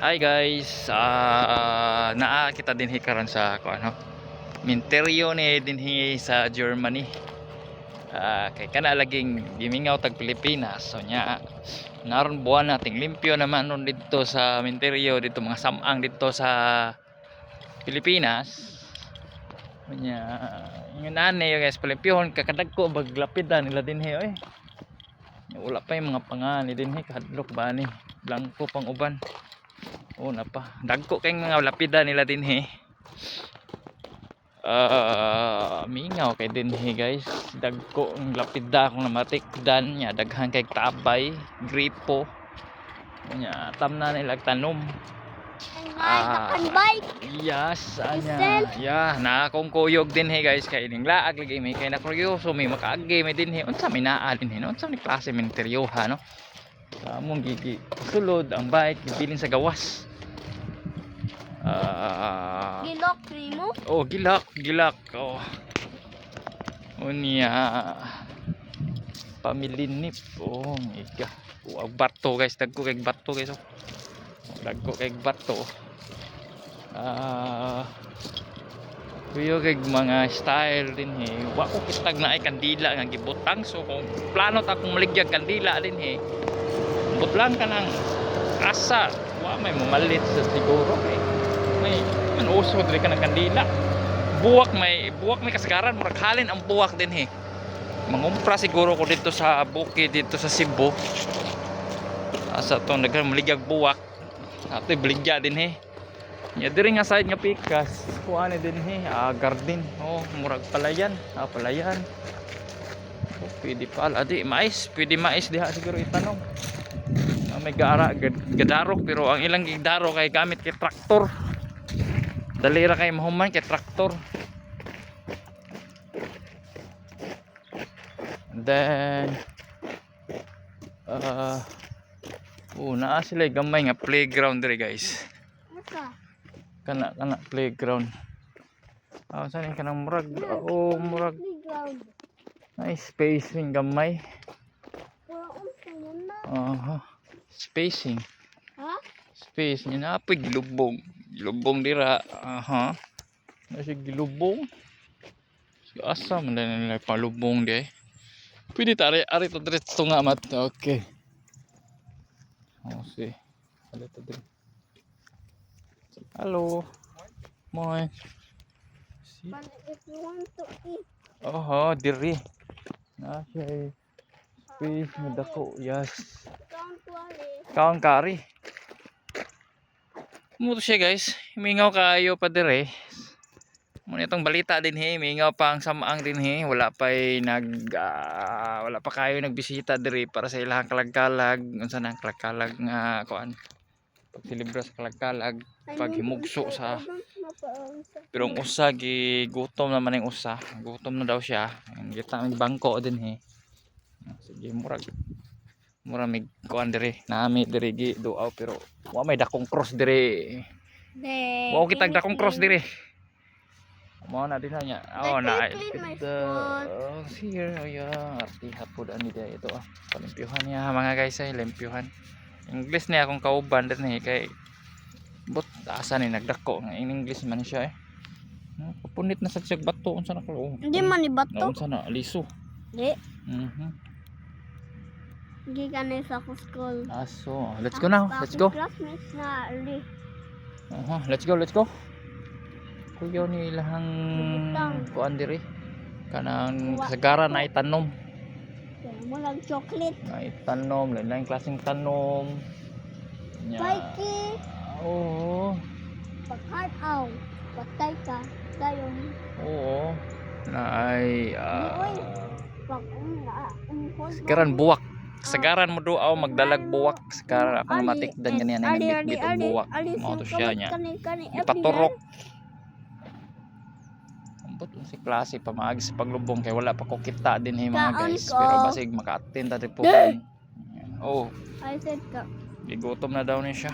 Hi guys, ah naa kita din karon sa ko ano. Minteryo ni dinhi sa Germany. Ah kay kana laging gimingaw tag Pilipinas. So nya naron buwan nating limpyo naman nun dito sa Minteryo dito mga samang dito sa Pilipinas. Nya yung nane guys palimpyon kakadagko baglapidan nila dinhi oy. Wala pa yung mga pangan dinhi kahadlok ba ni blanco pang uban. Una pa. Dagko kay mga lapida nila din he. Ah, mingaw kay din he guys. Dagko ang lapida kung namatikdan niya daghan kay tabay, gripo. Nya tam na nila tanom. Ah. Bike. Yes, anya. Yeah, na akong kuyog din he guys kay ning laag lagi may kay na kuryoso may makaagi may din he. Unsa may naa din he? Unsa ni klase men interiorha no? Among gigi sulod ang bike gibilin sa gawas. Ah, Gilok primo. oh gilak, gilak. Oh. Unya pamilinip. Oh, God. Oh, bato guys, dagko kay bato guys. Oh. Dagko kay bato. Ah, Kuyo kay mga style din he. Wa ko kitag na ay kandila nga gibutang so kung plano ta kung maligyan kandila din he. Butlang ka ng asa. Wa may mamalit sa siguro kay may man uso diri ka ng kandila. Buwak may buwak may kasagaran murag halin ang buwak din he. Mangumpra siguro ko dito sa bukid dito sa Cebu. Asa to nagkan maligag buwak. Ato baligya din he. Ya diri nga side nga pikas. Kuan din he, ah, garden. Oh, murag palayan, ah, palayan. Oh, pwede pala. Adi, mais. Pwede mais diha siguro itanong. Ah, may gara, gad, gadarok. Pero ang ilang gidaro kay gamit kay traktor. Dali ra kay mahuman kay traktor. And then, uh, oh, naa sila gamay nga playground diri guys. Kana kana playground. Ah saan yung kanang murag? Oh murag. Ay spacing gamay. Na. aha. Spacing. Ha? space niya na apoy gilubong dira. Aha. Na siya gilubong. Si asa man na nila palubong di pwede tari ari to diretso nga mat okay. Oh si. Ali to dire hello. Moy. Si. If you want to eat, Oho, diri. Na siya space na dako. Yes. Kaon kari. Muto siya guys. Mingaw kayo pa dire. Muna itong balita din he, mingaw pa ang samaang din he. Wala pa nag ah, wala pa kayo nagbisita dire para sa ilang kalagkalag. Unsa nang kalagkalag nga kuan. Pagsilibra sa kalagkalag, pag himugso sa pero ang usa gi gutom naman yung usa. Gutom na daw siya. Ang kita bangko din he. Sige murag mura mig kuan dire. Nami dire gi duaw pero wa may dakong cross dire. Then, Wa kita dakong cross dire. Mo na din niya. Oh na. The oh, here oh yeah. Arti hapod ani dia ito ah. Palimpyuhan niya mga guys ay limpyuhan. English niya akong kauban din eh kay but asa ni nagdako nga in English man siya eh. Hmm, Kapunit na sa siyag bato unsa na ko. Hindi man Na ibato. unsa na liso. Di. Mhm. Na sa ako school. Aso, let's go now. Let's go. Classmates na ali. Aha, let's go, let's go. Kuyaw ni ilahang kuan diri. Kanang sagara na itanom. Kaya mo lang chocolate. Na itanom, lain lain klaseng tanom. Nya. Pikey. Oo. Pag-art aw. Patay ka. Dayon. Oo. Na ay ah. Um, Sagaran buwak. Sagaran mo do aw magdalag buwak. Sagaran ako na matikdan ganyan ang bitbit og buwak. Mao to siya nya. Ipaturok. Ambot si klase pa maagi sa paglubong kay wala pa ko kita din eh mga guys. Pero basig maka-attend ta po. Oh, I said ka. gigutom na daw ni siya.